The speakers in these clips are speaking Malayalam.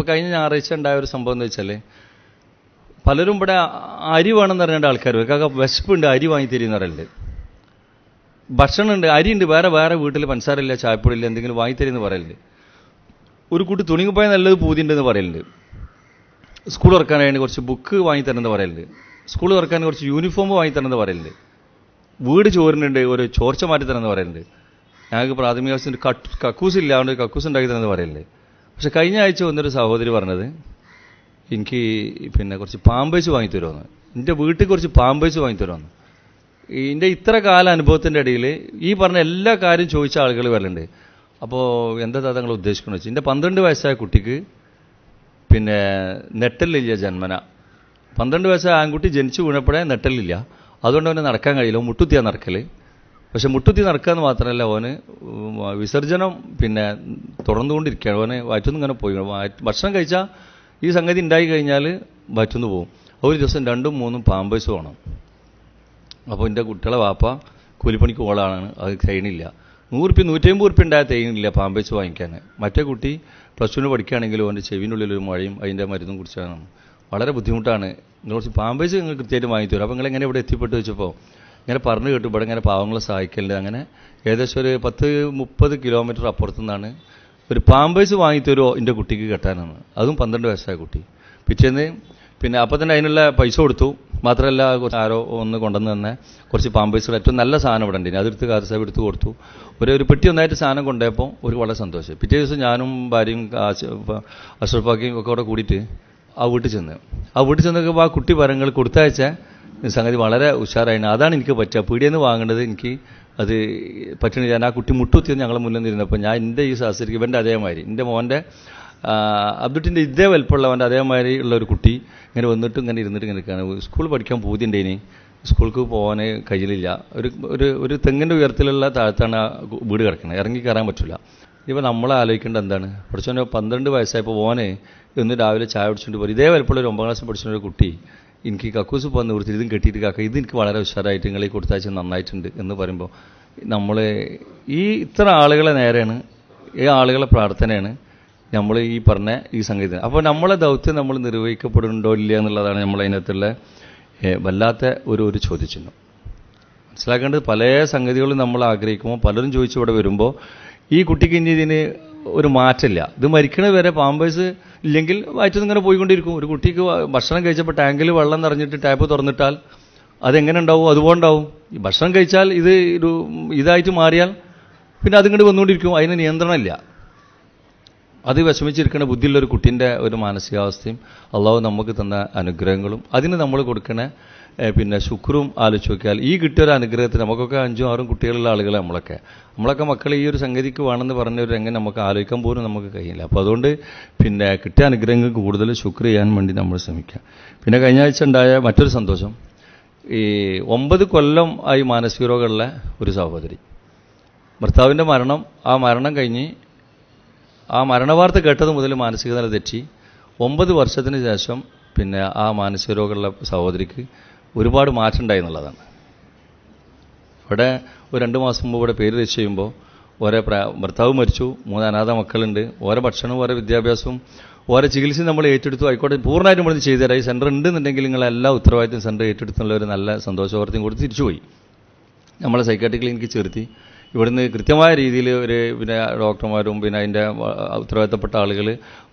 ഇപ്പോൾ കഴിഞ്ഞ ഞായറാഴ്ച ഉണ്ടായ ഒരു സംഭവം എന്ന് വെച്ചാൽ പലരും ഇവിടെ അരി വേണമെന്ന് അറിയേണ്ട ആൾക്കാർ കാക്ക വിശപ്പുണ്ട് അരി വാങ്ങി തരുമെന്ന് പറയലുണ്ട്. ഭക്ഷണമുണ്ട് അരിയുണ്ട് വേറെ വേറെ വീട്ടിൽ പഞ്ചസാരമില്ല ചായപ്പൊടിയില്ല എന്തെങ്കിലും വാങ്ങി തരുമെന്ന് പറയലുണ്ട്. ഒരു കുട്ടി തുണിങ്ങിപ്പോയ നല്ലത് പൂതിയുണ്ടെന്ന് പറയലുണ്ട്. സ്കൂൾ തുറക്കാനായിട്ട് കുറച്ച് ബുക്ക് വാങ്ങി തരണമെന്ന് പറയലുണ്ട്. സ്കൂൾ തുറക്കാൻ കുറച്ച് യൂണിഫോം വാങ്ങി തരണമെന്ന് പറയലുണ്ട്. വീട് ചോറിനുണ്ട് ഒരു ചോർച്ച മാറ്റി തരണമെന്ന് പറയലുണ്ട്. ഞങ്ങൾക്ക് പ്രാഥമിക ആവശ്യത്തിന് കക്കൂസ് ഇല്ല അതുകൊണ്ട് കക്കൂസ് ഉണ്ടാക്കി തരണമെന്ന് പറയലുണ്ട്. പക്ഷെ കഴിഞ്ഞ ആഴ്ച വന്നൊരു സഹോദരി പറഞ്ഞത് എനിക്ക് പിന്നെ കുറച്ച് പാമ്പേഴ്സ് വാങ്ങി തരുമെന്ന്. എന്റെ വീട്ടിൽ കുറച്ച് പാമ്പേഴ്സ് വാങ്ങി തരുമെന്ന്. ഇതിന്റെ ഇത്ര കാല അനുഭവത്തിന്റെ ഇടയിൽ ഈ പറഞ്ഞ എല്ലാ കാര്യം ചോദിച്ച ആളുകൾ വരലുണ്ട്. അപ്പോൾ എന്താ താങ്കൾ ഉദ്ദേശിക്കുന്നത് വെച്ചാൽ എന്റെ പന്ത്രണ്ട് വയസ്സായ കുട്ടിക്ക് പിന്നെ നെട്ടലില്ല ജന്മന. പന്ത്രണ്ട് വയസ്സായ ആൺകുട്ടി ജനിച്ചു വീണപ്പോഴേ നെട്ടലില്ല. അതുകൊണ്ട് അവന് നടക്കാൻ കഴിയില്ല. മുട്ടുത്തിയാണ് നടക്കൽ പക്ഷെ മുട്ടുത്തി നടക്കാന്ന് മാത്രമല്ല ഓന് വിസർജനം പിന്നെ തുടർന്നുകൊണ്ടിരിക്കുകയാണ്. ഓന് വയറ്റുനിന്ന് ഇങ്ങനെ പോയി. ഭക്ഷണം കഴിച്ചാൽ ഈ സംഗതി ഉണ്ടായി കഴിഞ്ഞാൽ വയറ്റുനിന്ന് പോകും. ഒരു ദിവസം രണ്ടും മൂന്നും പാമ്പേഴ്സ് വേണം. അപ്പോൾ എന്റെ കുട്ടികളെ വാപ്പ കൂലിപ്പണിക്ക് ഓളാണ് അത് തേനില്ല. നൂറുപ്യ നൂറ്റമ്പത് ഉറുപ്പ്യ ഉണ്ടായ തേനില്ല പാമ്പേഴ്സ് വാങ്ങിക്കാൻ. മറ്റേ കുട്ടി പ്ലസ് ടുവിന് പഠിക്കുകയാണെങ്കിലും അവന്റെ ചെവിനുള്ളിൽ ഒരു മഴയും അതിന്റെ മരുന്നും കുടിച്ചാണ് വളരെ ബുദ്ധിമുട്ടാണ്. നിങ്ങൾ കുറച്ച് പാമ്പേഴ്സ് നിങ്ങൾ കൃത്യമായിട്ട് വാങ്ങിത്തരും. അപ്പോൾ നിങ്ങൾ എങ്ങനെ ഇവിടെ എത്തിപ്പെട്ട് വെച്ചപ്പോൾ ഇങ്ങനെ പറഞ്ഞു കേട്ടു. ഇവിടെ ഇങ്ങനെ പാവങ്ങളെ സഹായിക്കലുണ്ട്. അങ്ങനെ ഏകദേശം ഒരു പത്ത് മുപ്പത് കിലോമീറ്റർ അപ്പുറത്തു നിന്നാണ് ഒരു പാമ്പേഴ്സ് വാങ്ങിത്തരുമോ എന്റെ കുട്ടിക്ക് കെട്ടാനാണ്. അതും പന്ത്രണ്ട് വയസ്സായ കുട്ടി. പിറ്റേന്ന് പിന്നെ അപ്പോൾ തന്നെ അതിനുള്ള പൈസ കൊടുത്തു. മാത്രമല്ല ആരോ ഒന്ന് കൊണ്ടുവന്ന് തന്നെ കുറച്ച് പാമ്പേഴ്സ് ഏറ്റവും നല്ല സാധനം ഇവിടെ ഉണ്ട്. അതെടുത്ത് കാർ സാഹിബ് എടുത്ത് കൊടുത്തു. ഒരു ഒരു പെട്ടി ഒന്നായിട്ട് സാധനം കൊണ്ടുപോയപ്പോൾ ഒരു വളരെ സന്തോഷം. പിറ്റേ ദിവസം ഞാനും ഭാര്യയും അഷ്റഫാക്കിയും ഒക്കെ കൂടെ കൂടിയിട്ട് ആ വീട്ടിൽ ചെന്ന്. ആ വീട്ടിൽ ചെന്നൊക്കെ ആ കുട്ടി പരങ്ങൾ കൊടുത്തയച്ച സംഗതി വളരെ ഉഷാറായിരുന്നു അതാണ് എനിക്ക് പറ്റുക. പീടിയെന്ന് വാങ്ങേണ്ടത് എനിക്ക് അത് പറ്റണില്ല. ഞാൻ ആ കുട്ടി മുട്ടുത്തിയെന്ന് ഞങ്ങളെ മുന്നിൽ നിന്നിരുന്നപ്പോൾ ഞാൻ എന്റെ ഈ ശാസ്ത്രിക്ക് ഇവന്റെ അതേമാതിരി എന്റെ മോന്റെ അബ്ദുട്ടിന്റെ ഇതേ വലുപ്പമുള്ളവന്റെ അതേമാതിരി ഉള്ള ഒരു കുട്ടി ഇങ്ങനെ വന്നിട്ട് ഇങ്ങനെ ഇരുന്നിട്ട് ഇങ്ങനെ നിൽക്കുകയാണ്. സ്കൂൾ പഠിക്കാൻ പൂതിയുണ്ടേനി സ്കൂൾക്ക് പോകാൻ കയ്യിലില്ല ഒരു ഒരു ഒരു തെങ്ങിന്റെ ഉയരത്തിലുള്ള താഴത്താണ് വീട് കിടക്കുന്നത് ഇറങ്ങി കയറാൻ പറ്റില്ല. ഇപ്പോൾ നമ്മൾ ആലോചിക്കേണ്ടത് എന്താണ്? കുറച്ചു പന്ത്രണ്ട് വയസ്സായപ്പോൾ ഓനെ ഇന്ന് രാവിലെ ചായ കുടിച്ചുകൊണ്ട് പോയി. ഇതേ വലപ്പുള്ള ഒരു ഒമ്പതാം ക്ലാസ്സിൽ പഠിച്ചിട്ടുള്ള ഒരു കുട്ടി എനിക്ക് കക്കൂസ് പോകുന്ന കുറിച്ച് ഇതും കെട്ടിയിട്ട് കാക്ക ഇത് എനിക്ക് വളരെ ഉഷാറായിട്ട് നിങ്ങൾ ഈ കൊടുത്താഴ്ച നന്നായിട്ടുണ്ട് എന്ന് പറയുമ്പോൾ നമ്മൾ ഈ ഇത്ര ആളുകളെ നേരെയാണ് ഈ ആളുകളെ പ്രാർത്ഥനയാണ് നമ്മൾ ഈ പറഞ്ഞ ഈ സംഗീതം. അപ്പോൾ നമ്മളെ ദൗത്യം നമ്മൾ നിർവഹിക്കപ്പെടുന്നുണ്ടോ ഇല്ല എന്നുള്ളതാണ് നമ്മൾ അതിനകത്തുള്ള വല്ലാത്ത ഒരു ഒരു ചോദ്യചിഹ്നം. മനസ്സിലാക്കേണ്ടത് പല സംഗതികളും നമ്മൾ ആഗ്രഹിക്കുമ്പോൾ പലരും ചോദിച്ചു ഇവിടെ വരുമ്പോൾ ഈ കുട്ടിക്ക് ഇനി ഇതിന് ഒരു മാറ്റമില്ല. ഇത് മരിക്കണത് വരെ പാമ്പേഴ്സ് ഇല്ലെങ്കിൽ വയറ്റിൽ ഇങ്ങനെ പോയിക്കൊണ്ടിരിക്കും. ഒരു കുട്ടിക്ക് ഭക്ഷണം കഴിച്ചപ്പോൾ ടാങ്കിൽ വെള്ളം നിറഞ്ഞിട്ട് ടാപ്പ് തുറന്നിട്ടാൽ അതെങ്ങനെ ഉണ്ടാവും അതുപോലെ ഉണ്ടാവും ഭക്ഷണം കഴിച്ചാൽ ഇത് ഒരു ഇതായിട്ട് മാറിയാൽ പിന്നെ അതിങ്ങോട്ട് വന്നുകൊണ്ടിരിക്കും അതിന് നിയന്ത്രണമില്ല അത് വിഷമിച്ചിരിക്കുന്ന ബുദ്ധിയുള്ള ഒരു കുട്ടീന്റെ ഒരു മാനസികാവസ്ഥയും അള്ളാഹു നമുക്ക് തന്ന അനുഗ്രഹങ്ങളും അതിന് നമ്മൾ കൊടുക്കണ പിന്നെ ശുക്രും ആലോചിച്ച് നോക്കിയാൽ ഈ കിട്ടിയ ഒരു അനുഗ്രഹത്തിന് നമുക്കൊക്കെ അഞ്ചും ആറും കുട്ടികളുള്ള ആളുകൾ നമ്മളൊക്കെ. നമ്മളൊക്കെ മക്കൾ ഈ ഒരു സംഗതിക്ക് വേണമെന്ന് പറഞ്ഞ ഒരു രംഗം നമുക്ക് ആലോചിക്കാൻ പോലും നമുക്ക് കഴിയില്ല. അപ്പോൾ അതുകൊണ്ട് പിന്നെ കിട്ടിയ അനുഗ്രഹങ്ങൾ കൂടുതൽ ശുക്ർ ചെയ്യാൻ വേണ്ടി നമ്മൾ ശ്രമിക്കുക പിന്നെ കഴിഞ്ഞ ആഴ്ച ഉണ്ടായ മറ്റൊരു സന്തോഷം ഈ ഒമ്പത് കൊല്ലം ആയി മാനസിക രോഗമുള്ള ഒരു സഹോദരി. ഭർത്താവിന്റെ മരണം ആ മരണം കഴിഞ്ഞ് ആ മരണവാർത്ത കേട്ടത് മുതൽ മാനസിക നില തെറ്റി. ഒമ്പത് വർഷത്തിന് ശേഷം പിന്നെ ആ മാനസിക രോഗമുള്ള സഹോദരിക്ക് ഒരുപാട് മാറ്റം ഉണ്ടായി എന്നുള്ളതാണ്. ഇവിടെ ഒരു രണ്ട് മാസം മുമ്പ് ഇവിടെ പേര് രജിസ്റ്റർ ചെയ്യുമ്പോൾ ഓരോ ഭർത്താവ് മരിച്ചു മൂന്ന് അനാഥ മക്കളുണ്ട് ഓരോ ഭക്ഷണവും ഓരോ വിദ്യാഭ്യാസവും ഓരോ ചികിത്സയും നമ്മൾ ഏറ്റെടുത്തു. ആയിക്കോട്ടെ പൂർണമായിട്ടും നമ്മൾ ചെയ്തു തരാം. ഈ സെന്റർ ഉണ്ടെന്നുണ്ടെങ്കിൽ നിങ്ങൾ എല്ലാ ഉത്തരവാദിത്വം സെന്റർ ഏറ്റെടുത്തുള്ള ഒരു നല്ല സന്തോഷവാർത്തയും കൊടുത്ത് തിരിച്ചുപോയി. നമ്മളെ സൈക്കാട്ടിക് ക്ലിനിക്ക് ചേർത്തി. ഇവിടുന്ന് കൃത്യമായ രീതിയിൽ ഒരു പിന്നെ ഡോക്ടർമാരും പിന്നെ അതിന്റെ ഉത്തരവാദിത്തപ്പെട്ട ആളുകൾ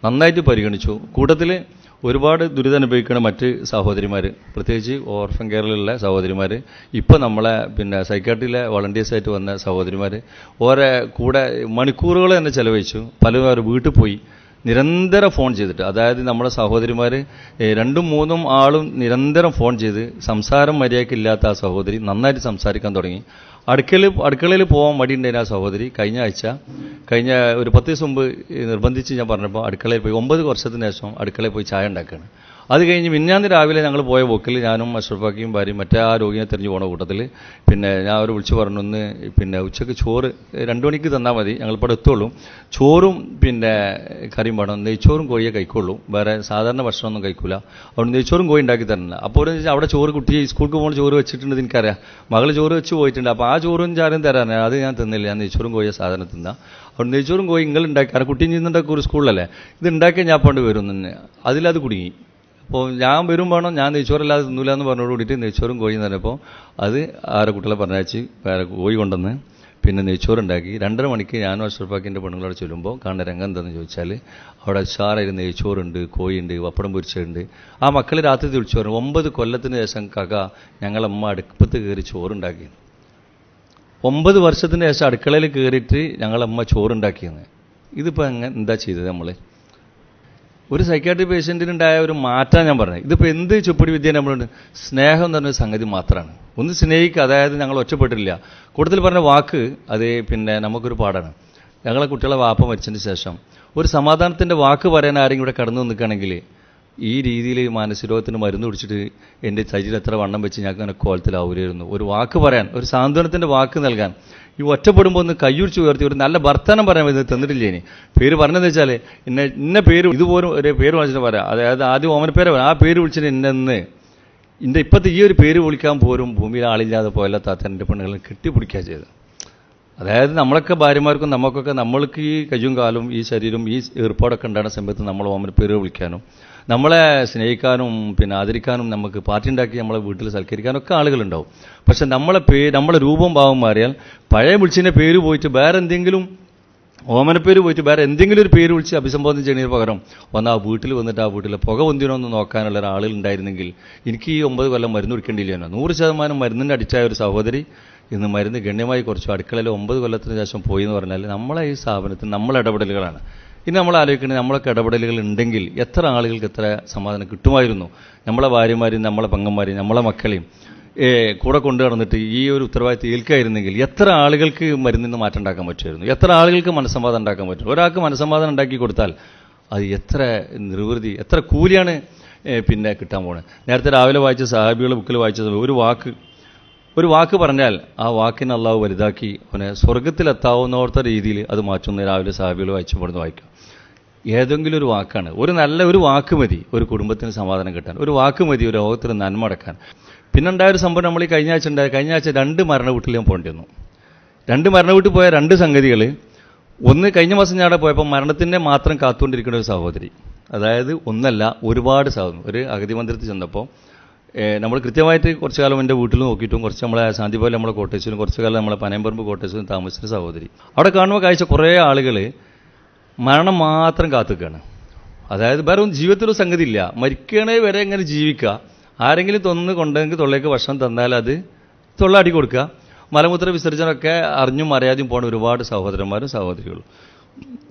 നന്നായിട്ട് പരിഗണിച്ചു. കൂട്ടത്തിൽ ഒരുപാട് ദുരിതം അനുഭവിക്കുന്ന മറ്റ് സഹോദരിമാർ പ്രത്യേകിച്ച് ഓർഫൻ കെയറിലുള്ള സഹോദരിമാർ ഇപ്പോൾ നമ്മളെ പിന്നെ സൈക്കാട്രിയിലെ വളണ്ടിയേഴ്സായിട്ട് വന്ന സഹോദരിമാർ ഓരോ കൂടെ മണിക്കൂറുകൾ തന്നെ ചിലവഴിച്ചു. പലരും അവർ വീട്ടിൽ പോയി. നിരന്തരം ഫോൺ ചെയ്തിട്ട് അതായത് നമ്മുടെ സഹോദരിമാർ രണ്ടും മൂന്നും ആളും നിരന്തരം ഫോൺ ചെയ്ത് സംസാരം മര്യാദയ്ക്കില്ലാത്ത ആ സഹോദരി നന്നായിട്ട് സംസാരിക്കാൻ തുടങ്ങി. അടുക്കളയിൽ അടുക്കളയിൽ പോകാൻ മടിയുണ്ടായിരുന്ന ആ സഹോദരി കഴിഞ്ഞ ആഴ്ച കഴിഞ്ഞ ഒരു പത്ത് ദിവസം മുമ്പ് നിർബന്ധിച്ച് ഞാൻ പറഞ്ഞപ്പോൾ അടുക്കളയിൽ പോയി ഒമ്പത് വർഷത്തിന് ശേഷം അടുക്കളയിൽ പോയി ചായ ഉണ്ടാക്കുകയാണ് അത് കഴിഞ്ഞ് മിന്നാന്ന് രാവിലെ ഞങ്ങൾ പോയ പോക്കിൽ ഞാനും അഷ്റഫാക്കിയും ഭാര്യയും മറ്റേ ആ രോഗിനെ തിരിഞ്ഞു പോണ കൂട്ടത്തിൽ പിന്നെ ഞാൻ അവർ വിളിച്ചു പറഞ്ഞു ഒന്ന് പിന്നെ ഉച്ചയ്ക്ക് ചോറ് രണ്ട് മണിക്ക് തന്നാൽ മതി. ഞങ്ങളിപ്പോൾ എത്തുള്ളൂ. ചോറും പിന്നെ കറിയും വേണം. നെയ്ച്ചോറും കോഴിയെ കഴിക്കുള്ളൂ. വേറെ സാധാരണ ഭക്ഷണമൊന്നും കഴിക്കില്ല അതുകൊണ്ട് നെയ്ച്ചോറും കോഴി ഉണ്ടാക്കി തരണം അപ്പോൾ ഒരു അവിടെ ചോറ് കുട്ടി സ്കൂൾക്ക് പോകുന്ന ചോറ് വെച്ചിട്ടുണ്ട് എനിക്കറിയാം മകൾ ചോറ് വെച്ച് പോയിട്ടുണ്ട്. അപ്പോൾ ആ ചോറും ചാരും തരാൻ അത് ഞാൻ തിന്നില്ല. ഞാൻ നെയ്ച്ചോറും കോഴിയെ സാധനം തിന്നാം. അവിടെ നെയ്ച്ചോറും കോഴി നിങ്ങൾ ഉണ്ടാക്കി. കാരണം കുട്ടിയും ചെയ്യുന്നുണ്ടാക്കി ഒരു സ്കൂളിലല്ലേ? ഇത് ഉണ്ടാക്കിയാൽ ഞാൻ പണ്ട് വരും അതിലത് കുടുങ്ങി. അപ്പോൾ ഞാൻ വരും വേണം ഞാൻ നെയ്ച്ചോറല്ലാതെ തിന്നൂല എന്ന് പറഞ്ഞോട് കൂടിയിട്ട് നെയ്ച്ചോറും കോഴി തന്നപ്പോൾ അത് ആരെ കുട്ടികളെ പറഞ്ഞയച്ച് വേറെ കോഴി കൊണ്ടുവന്ന് പിന്നെ നെയ്ച്ചോറുണ്ടാക്കി. രണ്ടര മണിക്ക് ഞാനും അഷ്റഫാക്കിന്റെ പെണ്ണുങ്ങളോട് ചൊല്ലുമ്പോൾ കാണുന്ന രംഗം എന്താണെന്ന് ചോദിച്ചാൽ അവിടെ ഉഷാറായി നെയ്ച്ചോറുണ്ട് കോഴിയുണ്ട് പപ്പടം പൊരിച്ചുണ്ട് ആ മക്കൾ രാത്രി തിരിച്ചു പറഞ്ഞു ഒമ്പത് കൊല്ലത്തിന് ശേഷം കക ഞങ്ങളമ്മ അടുപ്പത്ത് കയറി ചോറുണ്ടാക്കി. ഒമ്പത് വർഷത്തിന് ശേഷം അടുക്കളയിൽ കയറിയിട്ട് ഞങ്ങളമ്മ ചോറുണ്ടാക്കിയെന്ന്. ഇതിപ്പോൾ എങ്ങനെ എന്താ ചെയ്തത് നമ്മൾ ഒരു സൈക്കാട്രി പേഷ്യന്റിനുണ്ടായ ഒരു മാറ്റാൻ ഞാൻ പറഞ്ഞത്. ഇതിപ്പോൾ എന്ത് ചുപ്പടി വിദ്യ നമ്മളുണ്ട് സ്നേഹം എന്ന് പറഞ്ഞ സംഗതി മാത്രമാണ് ഒന്ന് സ്നേഹിക്കുക അതായത് ഞങ്ങൾ ഒറ്റപ്പെട്ടില്ല കൂടുതൽ പറഞ്ഞ വാക്ക് അത് പിന്നെ നമുക്കൊരു പാടാണ് ഞങ്ങളെ കുട്ടികളെ വാപ്പ മരിച്ചതിന് ശേഷം ഒരു സമാധാനത്തിന്റെ വാക്ക് പറയാൻ ആരെങ്കിലും ഇവിടെ കടന്നു നിൽക്കുകയാണെങ്കിൽ ഈ രീതിയിൽ മാനസികരോഗത്തിന് മരുന്ന് കുടിച്ചിട്ട് എന്റെ ശരീരം എത്ര വണ്ണം വെച്ച് ഞങ്ങൾക്ക് അങ്ങനെ കോലത്തിലാവുകയായിരുന്നു ഒരു വാക്ക് പറയാൻ ഒരു സാന്ത്വനത്തിന്റെ വാക്ക് നൽകാൻ ഈ ഒറ്റപ്പെടുമ്പോൾ ഒന്ന് കയ്യുടിച്ച് ഉയർത്തി ഒരു നല്ല വർത്തനം പറയാൻ വരുന്നത് തന്നിട്ടില്ലേ ഇനി? പേര് പറഞ്ഞതെന്ന് വെച്ചാൽ ഇന്ന ഇന്ന പേര് ഇതുപോലും ഒരു പേര് വിളിച്ചിട്ട് പറയാം അതായത് ആദ്യം ഓമന പേര് ആ പേര് വിളിച്ചിട്ട് ഇന്നെന്ന്. എന്റെ ഇപ്പോഴത്തെ ഈ ഒരു പേര് വിളിക്കാൻ പോലും ഭൂമിയിൽ ആളില്ലാതെ പോയല്ല താത്ത എന്റെ പെണ്ണുകളെ കെട്ടിപ്പിടിക്കുക ചെയ്ത് അതായത് നമ്മളൊക്കെ ഭാര്യമാർക്കും നമുക്കൊക്കെ നമ്മൾക്ക് ഈ കയ്യും കാലും ഈ ശരീരം ഈ ഏർപ്പാടൊക്കെ ഉണ്ടാകുന്ന സമയത്ത് നമ്മൾ ഓമന പേര് വിളിക്കാനും നമ്മളെ സ്നേഹിക്കാനും പിന്നെ ആദരിക്കാനും നമുക്ക് പാർട്ടി ഉണ്ടാക്കി നമ്മളെ വീട്ടിൽ സൽക്കരിക്കാനും ഒക്കെ ആളുകളുണ്ടാവും. പക്ഷെ നമ്മളെ പേ നമ്മളെ രൂപം ഭാവം മാറിയാൽ പഴയ വിളിച്ചതിന്റെ പേര് പോയിട്ട് വേറെ എന്തെങ്കിലും ഓമനപ്പേര് പോയിട്ട് വേറെ എന്തെങ്കിലും ഒരു പേര് വിളിച്ച് അഭിസംബോധന ചെയ്യുന്നതിന് പകരം ഒന്ന് ആ വീട്ടിൽ വന്നിട്ട് ആ വീട്ടിലെ പുക പൊന്തിനോ എന്ന് നോക്കാനുള്ള ഒരാളുകൾ ഉണ്ടായിരുന്നെങ്കിൽ എനിക്ക് ഈ ഒമ്പത് കൊല്ലം മരുന്ന് കുടിക്കേണ്ടിയില്ല നൂറ് ശതമാനം മരുന്നിന്റെ അടിച്ചായ ഒരു സഹോദരി ഇന്ന് മരുന്ന് ഗണ്യമായി കുറച്ചു. അടുക്കളയിൽ ഒമ്പത് കൊല്ലത്തിന് ശേഷം പോയി എന്ന് പറഞ്ഞാൽ നമ്മളെ ഈ സ്ഥാപനത്തിൽ നമ്മളെ ഇടപെടലുകളാണ്. ഇനി നമ്മൾ ആലോചിക്കുന്നത് നമ്മളൊക്കെ ഇടപെടലുകൾ ഉണ്ടെങ്കിൽ എത്ര ആളുകൾക്ക് എത്ര സമാധാനം കിട്ടുമായിരുന്നു? നമ്മളെ ഭാര്യമാരെയും നമ്മളെ പെങ്ങന്മാരെയും നമ്മളെ മക്കളെയും കൂടെ കൊണ്ടു നടന്നിട്ട് ഈ ഒരു ഉത്തരവാദിത്തം ഏൽക്കായിരുന്നെങ്കിൽ എത്ര ആളുകൾക്ക് മരുന്നിന്ന് നിന്ന് മാറ്റം ഉണ്ടാക്കാൻ പറ്റുമായിരുന്നു? എത്ര ആളുകൾക്ക് മനസ്സമാധാനം ഉണ്ടാക്കാൻ പറ്റും ഒരാൾക്ക് മനസ്സമാധാനം ഉണ്ടാക്കി കൊടുത്താൽ അത് എത്ര നിർവൃതി എത്ര കൂലിയാണ് പിന്നെ കിട്ടാൻ പോണത് നേരത്തെ രാവിലെ വായിച്ച സാഹിബികൾ ബുക്കിൽ വായിച്ചത് ഒരു വാക്ക്. ഒരു വാക്ക് പറഞ്ഞാൽ ആ വാക്കിനെ അള്ളാഹു വലുതാക്കി അവനെ സ്വർഗത്തിലെത്താവുന്നോർത്ത രീതിയിൽ അത് മാറ്റുന്ന രാവിലെ സാഹിബികൾ വായിച്ചപ്പെടുന്ന വായിക്കാം. ഏതെങ്കിലും ഒരു വാക്കാണ്. ഒരു നല്ല ഒരു വാക്ക് മതി ഒരു കുടുംബത്തിന് സമാധാനം കിട്ടാൻ. ഒരു വാക്ക് മതി ഒരു ലോകത്തിന് നന്മ അടക്കാൻ. പിന്നെ ഉണ്ടായ ഒരു സംഭവം നമ്മൾ ഈ കഴിഞ്ഞ ആഴ്ച ഉണ്ടായ കഴിഞ്ഞ ആഴ്ച രണ്ട് മരണ വീട്ടിൽ ഞാൻ പോകേണ്ടി വന്നു. രണ്ട് മരണ വീട്ടിൽ പോയ രണ്ട് സംഗതികൾ ഒന്ന് കഴിഞ്ഞ മാസം ഞാൻ അവിടെ പോയപ്പോൾ മരണത്തിന്റെ മാത്രം കാത്തുകൊണ്ടിരിക്കുന്ന ഒരു സഹോദരി. അതായത് ഒന്നല്ല ഒരുപാട് സഹോദരി ഒരു അഗതി മന്ദിരത്തിൽ ചെന്നപ്പോൾ നമ്മൾ കൃത്യമായിട്ട് കുറച്ച് കാലം എന്റെ വീട്ടിൽ നോക്കിയിട്ടും കുറച്ച് നമ്മളെ ശാന്തി പോലെ നമ്മളെ കോട്ടേഴ്സിലും കുറച്ച് കാലം നമ്മളെ പനയമ്പറമ്പ് കോട്ടേഴ്സിലും താമസിച്ച സഹോദരി. അവിടെ കാണുമ്പോൾ കാഴ്ച കുറേ ആളുകൾ മരണം മാത്രം കാത്തുക്കാണ്. അതായത് വേറെ ഒന്നും ജീവിതത്തിലൊരു സംഗതി ഇല്ല മരിക്കണേ വരെ എങ്ങനെ ജീവിക്കുക? ആരെങ്കിലും തൊന്ന് കൊണ്ടെങ്കിൽ തൊള്ളേക്ക് ഭക്ഷണം തന്നാൽ അത് തൊള്ളാടി കൊടുക്കുക. മലമൂത്ര വിസർജനമൊക്കെ അറിഞ്ഞും അറിയാതെയും പോണ ഒരുപാട് സഹോദരന്മാരും സഹോദരികളും.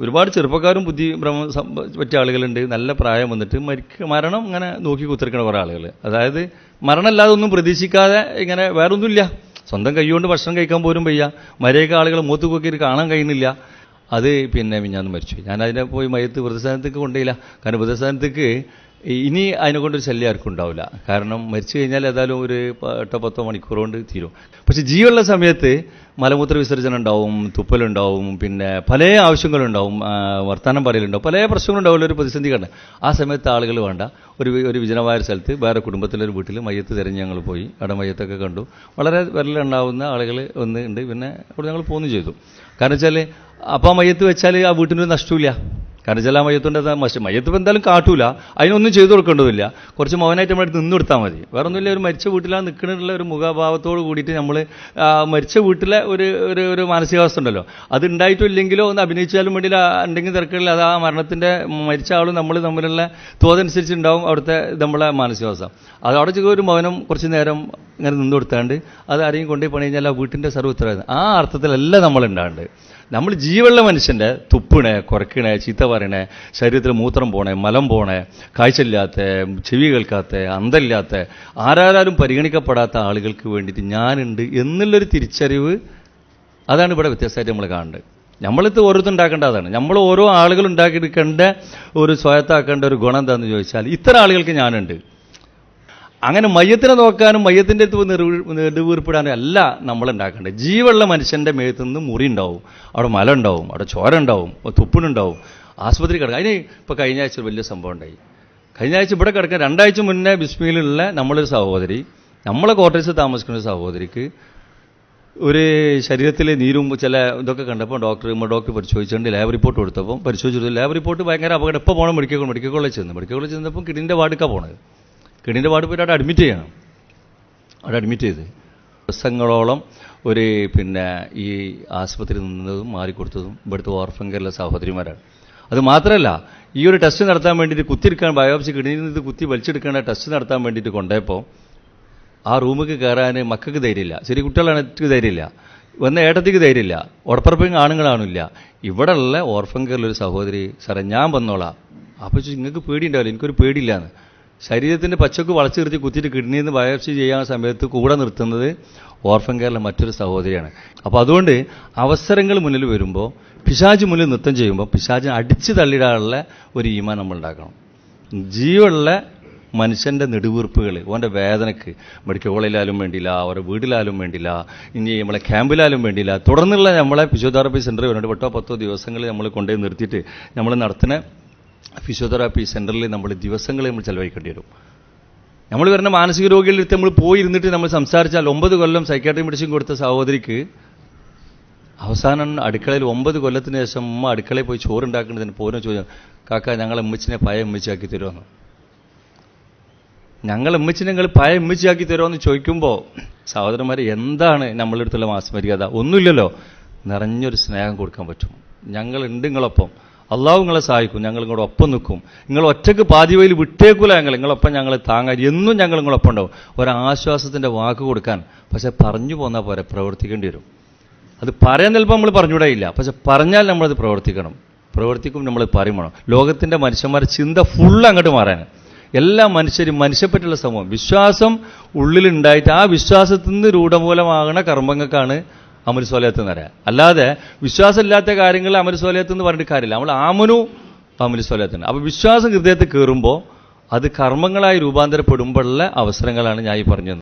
ഒരുപാട് ചെറുപ്പക്കാരും ബുദ്ധി ഭ്രമ പറ്റിയ ആളുകളുണ്ട്. നല്ല പ്രായം വന്നിട്ട് മരിക്ക മരണം ഇങ്ങനെ നോക്കി കുത്തിരിക്കണ കുറേ ആളുകൾ അതായത് മരണമല്ലാതെ ഒന്നും പ്രതീക്ഷിക്കാതെ ഇങ്ങനെ വേറൊന്നുമില്ല. സ്വന്തം കൈകൊണ്ട് ഭക്ഷണം കഴിക്കാൻ പോലും വയ്യ. മരയൊക്കെ ആളുകൾ മൂത്ത് നോക്കിയിട്ട് കാണാൻ കഴിയുന്നില്ല. അത് പിന്നെ മിഞ്ഞാന്ന് മരിച്ചു ഞാൻ അതിനെ പോയി മയത്ത് വൃദ്ധസ്ഥാനത്തേക്ക് കൊണ്ടുപോയില്ല. കാരണം വൃദ്ധസ്ഥാനത്തേക്ക് ഇനി അതിനെ കൊണ്ടൊരു ശല്യം ആർക്കും ഉണ്ടാവില്ല. കാരണം മരിച്ചു കഴിഞ്ഞാൽ ഏതായാലും ഒരു എട്ടോ പത്തോ മണിക്കൂർ കൊണ്ട് തീരും. പക്ഷെ ജീവുള്ള സമയത്ത് മലമൂത്ര വിസർജനം ഉണ്ടാവും തുപ്പലുണ്ടാവും പിന്നെ പല ആവശ്യങ്ങളുണ്ടാവും വർത്തമാനം പറയലുണ്ടാവും. പല പ്രശ്നങ്ങളുണ്ടാവില്ല ഒരു പ്രതിസന്ധി കണ്ട. ആ സമയത്ത് ആളുകൾ വേണ്ട. ഒരു ഒരു വിജനമായ സ്ഥലത്ത് വേറെ കുടുംബത്തിലൊരു വീട്ടിൽ മയ്യത്ത് തിരഞ്ഞ് ഞങ്ങൾ പോയി. അവിടെ മയ്യത്തൊക്കെ കണ്ടു. വളരെ വിരലുണ്ടാവുന്ന ആളുകൾ ഒന്ന് ഉണ്ട്. പിന്നെ അവിടെ ഞങ്ങൾ പോന്നു ചെയ്തു. കാരണം വെച്ചാൽ അപ്പം ആ മയ്യത്ത് വെച്ചാൽ ആ വീട്ടിനൊരു നഷ്ടമില്ല കാരണം ചില മയ്യത്തുണ്ട് മസ്റ്റ് മയ്യത്ത് ഇപ്പം എന്തായാലും കാട്ടൂല. അതിനൊന്നും ചെയ്തു കൊടുക്കേണ്ടതില്ല. കുറച്ച് മൗനായിട്ട് നമ്മുടെ അടുത്ത് നിന്ന് കൊടുത്താൽ മതി. വേറെ ഒന്നുമില്ല ഒരു മരിച്ച വീട്ടിലാണ് നിൽക്കണുള്ള ഒരു മുഖഭാവത്തോട് കൂടിയിട്ട് നമ്മൾ മരിച്ച വീട്ടിലെ ഒരു ഒരു ഒരു മാനസികാവസ്ഥ ഉണ്ടല്ലോ. അത് ഉണ്ടായിട്ടില്ലെങ്കിലോ ഒന്ന് അഭിനയിച്ചാലും വേണ്ടിയില്ല. ഉണ്ടെങ്കിൽ തിരക്കില്ല അത് ആ മരണത്തിന്റെ മരിച്ച ആളും നമ്മൾ തമ്മിലുള്ള തോതനുസരിച്ച് ഉണ്ടാവും അവിടുത്തെ നമ്മളെ മാനസികാവസ്ഥ. അത് അവിടെ ചെയ്ത ഒരു മൗനം കുറച്ച് നേരം ഇങ്ങനെ നിന്ന് കൊടുത്താണ്ട് അത് ആരെയും കൊണ്ടുപോയി പണി കഴിഞ്ഞാൽ ആ വീട്ടിന്റെ സർവ ഉത്തരവാദിത്തം. ആ അർത്ഥത്തിലല്ല നമ്മൾ ഉണ്ടാണ്ട് നമ്മൾ ജീവുള്ള മനുഷ്യന്റെ തുപ്പിണേ കുറയ്ക്കണേ ചീത്ത പറയണേ ശരീരത്തിൽ മൂത്രം പോണേ മലം പോണേ കാഴ്ചയില്ലാത്ത ചെവി കേൾക്കാത്ത അന്തമില്ലാത്ത ആരാരും പരിഗണിക്കപ്പെടാത്ത ആളുകൾക്ക് വേണ്ടിയിട്ട് ഞാനുണ്ട് എന്നുള്ളൊരു തിരിച്ചറിവ് അതാണ് ഇവിടെ വ്യത്യസ്തമായിട്ട് നമ്മൾ കാണേണ്ടത്. നമ്മളിത് ഓരോരുത്തർ ഉണ്ടാക്കേണ്ട അതാണ്. നമ്മൾ ഓരോ ആളുകൾ ഉണ്ടാക്കിയെടുക്കേണ്ട ഒരു സ്വായത്താക്കേണ്ട ഒരു ഗുണം എന്താണെന്ന് ചോദിച്ചാൽ ഇത്ര ആളുകൾക്ക് ഞാനുണ്ട്. അങ്ങനെ മയ്യത്തിനെ നോക്കാനും മയ്യത്തിന്റെ അടുത്ത് നെടുവീർപ്പിടാനും അല്ല നമ്മൾ ഉണ്ടാക്കേണ്ടത് ജീവുള്ള മനുഷ്യന്റെ മേത്ത് നിന്ന് മുറി ഉണ്ടാവും. അവിടെ മല ഉണ്ടാവും അവിടെ ചോര ഉണ്ടാവും തുപ്പിനുണ്ടാവും ആസ്പത്രി കിടക്കുക അതിന് ഇപ്പോൾ കഴിഞ്ഞ ആഴ്ച വലിയ സംഭവം ഉണ്ടായി. കഴിഞ്ഞ ആഴ്ച ഇവിടെ കിടക്കാൻ രണ്ടാഴ്ച മുന്നേ ബിസ്മിയിലുള്ള നമ്മളൊരു സഹോദരി നമ്മളെ ക്വാർട്ടേഴ്സിൽ താമസിക്കുന്ന ഒരു സഹോദരിക്ക് ഒരു ശരീരത്തിലെ നീരും ചില ഇതൊക്കെ കണ്ടപ്പോൾ ഡോക്ടർ ഡോക്ടർ പരിശോധിച്ചുകൊണ്ട് ലാബ് റിപ്പോർട്ട് കൊടുത്തപ്പോൾ പരിശോധിച്ചു ലാബ് റിപ്പോർട്ട് ഭയങ്കര അപകടം. ഇപ്പോൾ പോകണം? മെഡിക്കൽ മെഡിക്കൽ കോളേജ് ചെന്ന്. മെഡിക്കൽ കോളേജ് ചെന്നപ്പോൾ കിഡിന്റെ വാർഡിക്കാണ് പോണത്. കിഡിന്റെ വാർഡ് പോയിട്ട് അവിടെ അഡ്മിറ്റ് ചെയ്യണം. അവിടെ അഡ്മിറ്റ് ചെയ്ത് ദിവസങ്ങളോളം ഒരു പിന്നെ ഈ ആശുപത്രിയിൽ നിന്നതും മാറിക്കൊടുത്തതും ഇവിടുത്തെ ഓർഫൻ കേരള സഹോദരിമാരാണ്. അത് മാത്രമല്ല ഈ ഒരു ടെസ്റ്റ് നടത്താൻ വേണ്ടിയിട്ട് കുത്തിയെടുക്കാൻ ബയോപ്സി കിഡ്നിയിൽ നിന്ന് കുത്തി വലിച്ചെടുക്കേണ്ട ടെസ്റ്റ് നടത്താൻ വേണ്ടിയിട്ട് കൊണ്ടുപോയപ്പോൾ ആ റൂമിലേക്ക് കയറാൻ മക്കൾക്ക് ധൈര്യമില്ല. ശരി കുട്ടികളാണ് എനിക്ക് ധൈര്യമില്ല. വന്ന ഏട്ടത്തിക്ക് ധൈര്യമില്ല. ഉടപ്പറപ്പിങ് ആണുങ്ങളാണില്ല ഇവിടെ ഉള്ള ഓർഫൻ ഒരു സഹോദരി സാറേ ഞാൻ വന്നോളാം. അപ്പോൾ നിങ്ങൾക്ക് പേടിയുണ്ടാവില്ല? എനിക്കൊരു പേടിയില്ലാന്ന്. ശരീരത്തിന്റെ പച്ചക്ക് വളച്ചു നിർത്തി കുത്തിയിട്ട് കിഡ്നിയിൽ നിന്ന് ബയോപ്സി ചെയ്യാൻ സമയത്ത് കൂടെ നിർത്തുന്നത് ഓർഫൻ കേരള മറ്റൊരു സഹോദരിയാണ്. അപ്പോൾ അതുകൊണ്ട് അവസരങ്ങൾ മുന്നിൽ വരുമ്പോൾ പിശാജ് മുന്നിൽ നൃത്തം ചെയ്യുമ്പോൾ പിശാജിനെ അടിച്ചു തള്ളിടാനുള്ള ഒരു ഈമ നമ്മൾ ഉണ്ടാക്കണം ജീവുള്ള മനുഷ്യന്റെ നെടുവീർപ്പുകൾ ഓന്റെ വേദനക്ക് മെഡിക്കൽ കോളേജിലാലും വേണ്ടിയില്ല അവരുടെ വീട്ടിലാലും വേണ്ടിയില്ല ഇനി നമ്മളെ ക്യാമ്പിലാലും വേണ്ടിയില്ല തുടർന്നുള്ള നമ്മളെ ഫിസിയോതെറാപ്പി സെന്റർ വരുന്നുണ്ട് എട്ടോ പത്തോ ദിവസങ്ങൾ നമ്മൾ കൊണ്ടുപോയി നിർത്തിയിട്ട് നമ്മൾ നടത്തുന്ന ഫിസിയോതെറാപ്പി സെന്ററിൽ നമ്മൾ ദിവസങ്ങളെ നമ്മൾ ചെലവഴിക്കേണ്ടി വരും. നമ്മൾ വരുന്ന മാനസിക രോഗികളിൽ നമ്മൾ പോയിരുന്നിട്ട് നമ്മൾ സംസാരിച്ചാൽ ഒമ്പത് കൊല്ലം സൈക്കാട്രി മെഡിസിൻ കൊടുത്ത സഹോദരിക്ക് അവസാനം അടുക്കളയിൽ ഒമ്പത് കൊല്ലത്തിന് ശേഷം ഉമ്മ അടുക്കളയിൽ പോയി ചോറുണ്ടാക്കുന്നതിന് പോലും ചോദിച്ചു കാക്ക ഞങ്ങളെ ഉമ്മച്ചിനെ പഴയ ഉമ്മച്ചിയാക്കി തരുമെന്ന് ഞങ്ങൾ ഉമ്മച്ചിനെ നിങ്ങൾ പഴയ ഉമ്മച്ചിയാക്കി തരുമെന്ന് ചോദിക്കുമ്പോൾ സഹോദരന്മാരെ എന്താണ് നമ്മളുടെ അടുത്തുള്ള മാസ്മരികത ഒന്നുമില്ലല്ലോ. നിറഞ്ഞൊരു സ്നേഹം കൊടുക്കാൻ പറ്റും. ഞങ്ങളുണ്ട് നിങ്ങളൊപ്പം. അള്ളാഹു നിങ്ങളെ സഹായിക്കും ഞങ്ങൾ നിങ്ങളുടെ ഒപ്പം നിൽക്കും. നിങ്ങൾ ഒറ്റയ്ക്ക് പാതി വയിൽ വിട്ടേക്കൂല ഞങ്ങൾ നിങ്ങളൊപ്പം ഞങ്ങൾ താങ്ങാൻ എന്നും ഞങ്ങൾ നിങ്ങളൊപ്പം ഉണ്ടാവും. ഒരാശ്വാസത്തിന്റെ വാക്ക് കൊടുക്കാൻ പക്ഷേ പറഞ്ഞു പോന്നാൽ പോരെ പ്രവർത്തിക്കേണ്ടി വരും. അത് പറയാൻ ചിലപ്പോൾ നമ്മൾ പറഞ്ഞുകൂടെയില്ല പക്ഷെ പറഞ്ഞാൽ നമ്മളത് പ്രവർത്തിക്കണം. പ്രവർത്തിക്കും നമ്മൾ പറയുമ്പോൾ ലോകത്തിന്റെ മനുഷ്യന്മാരുടെ ചിന്ത ഫുൾ അങ്ങോട്ട് മാറാൻ. എല്ലാ മനുഷ്യരും മനുഷ്യപ്പെട്ടുള്ള സമൂഹം വിശ്വാസം ഉള്ളിലുണ്ടായിട്ട് ആ വിശ്വാസത്തിൽ നിന്ന് രൂഢമൂലമാകുന്ന കർമ്മങ്ങൾക്കാണ് അമൽസ്വലയത്ത് എന്ന് പറയാം. അല്ലാതെ വിശ്വാസമില്ലാത്ത കാര്യങ്ങൾ അമൽസ്വലയത്ത് എന്ന് പറഞ്ഞിട്ട് കാര്യമില്ല. നമ്മൾ ആമനു അമൽസ്വലയത്തിന് അപ്പോൾ വിശ്വാസം ഹൃദയത്തിൽ കയറുമ്പോൾ അത് കർമ്മങ്ങളായി രൂപാന്തരപ്പെടുമ്പോഴുള്ള അവസരങ്ങളാണ് ഞാൻ ഈ പറഞ്ഞത്.